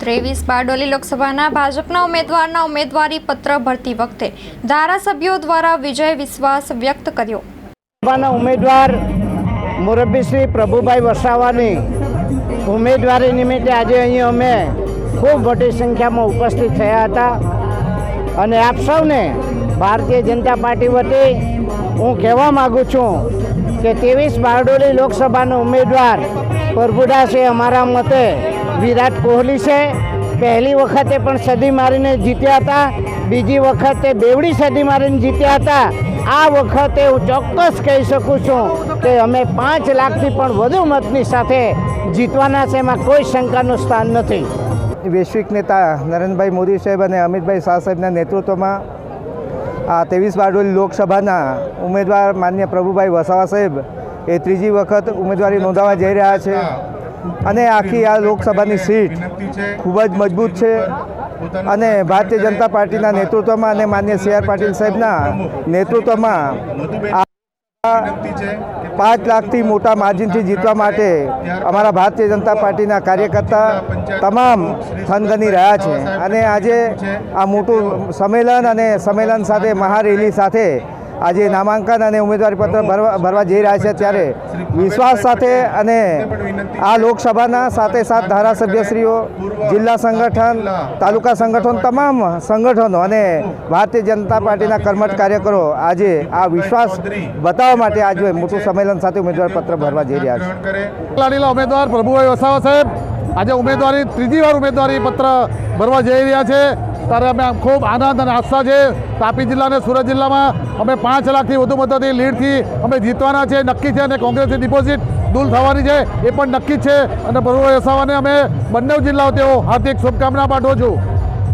ત્રેવીસ બારડોલી લોકસભાના ભાજપના ઉમેદવારના ઉમેદવારી પત્ર ભરતી વખતે ધારાસભ્યો દ્વારા વિજય વિશ્વાસ વ્યક્ત કર્યો. સભાના ઉમેદવાર મુરબ્બી શ્રી પ્રભુભાઈ વસાવાની ઉમેદવારી નિમિત્તે આજે અહીં અમે ખૂબ મોટી સંખ્યામાં ઉપસ્થિત થયા હતા. અને આપ સૌને ભારતીય જનતા પાર્ટી વતી હું કહેવા માગું છું કે ત્રેવીસ બારડોલી લોકસભાનો ઉમેદવાર પ્રભુદાસે અમારા મતે વિરાટ કોહલી છે. પહેલી વખતે પણ સદી મારીને જીત્યા હતા. બીજી વખતે બેવડી સદી મારીને જીત્યા હતા. આ વખતે હું ચોક્કસ કહી શકું છું કે અમે પાંચ લાખથી પણ વધુ મતની સાથે જીતવાના છે. એમાં કોઈ શંકાનું સ્થાન નથી. વૈશ્વિક નેતા નરેન્દ્રભાઈ મોદી સાહેબ અને અમિતભાઈ શાહ સાહેબના નેતૃત્વમાં આ ત્રેવીસ બારડોલી લોકસભાના ઉમેદવાર માન્ય પ્રભુભાઈ વસાવા સાહેબ એ ત્રીજી વખત ઉમેદવારી નોંધાવા જઈ રહ્યા છે. અને આખી આ લોકસભાની સીટ ખૂબ જ મજબૂત છે. અને ભારતીય જનતા પાર્ટીના નેતૃત્વમાં અને માન્ય સી આર પાટીલ સાહેબના નેતૃત્વમાં પાંચ લાખથી મોટા માર્જિનથી જીતવા માટે અમારા ભારતીય જનતા પાર્ટીના કાર્યકર્તા તમામ થનગની રહ્યા છે. અને આજે આ મોટું સંમેલન અને સંમેલન સાથે મહારેલી સાથે આજે નામાંકન અને ઉમેદવારીપત્ર ભરવા ભરવા જઈ રહ્યા છે ત્યારે વિશ્વાસ સાથે અને આ લોકસભાના સાથે સાત ધારાસભ્યશ્રીઓ જિલ્લા સંગઠન તાલુકા સંગઠન તમામ સંગઠનો અને ભારતીય જનતા પાર્ટીના કર્મઠ કાર્યકરો આજે આ વિશ્વાસ બતાવવા માટે આજે મોટું સંમેલન સાથે ઉમેદવારપત્ર ભરવા જઈ રહ્યા છે. ઉમેદવાર પ્રભુભાઈ વસાવા સાહેબ આજે ઉમેદવારી, ત્રીજી વાર ઉમેદવારી પત્ર ભરવા જઈ રહ્યા છે. ત્યારે અમે ખૂબ આનંદ અને આસ્થા છે. તાપી જિલ્લા અને સુરત જિલ્લામાં અમે પાંચ લાખથી વધુ મતોથી લીડથી અમે જીતવાના છે. નક્કી છે અને કોંગ્રેસની ડિપોઝિટ દૂર થવાની છે. એ પણ નક્કી છે. અને પ્રભુભાઈ વસાવાને અમે બંને જિલ્લાઓ તેઓ હાર્દિક શુભકામના પાઠવું છું.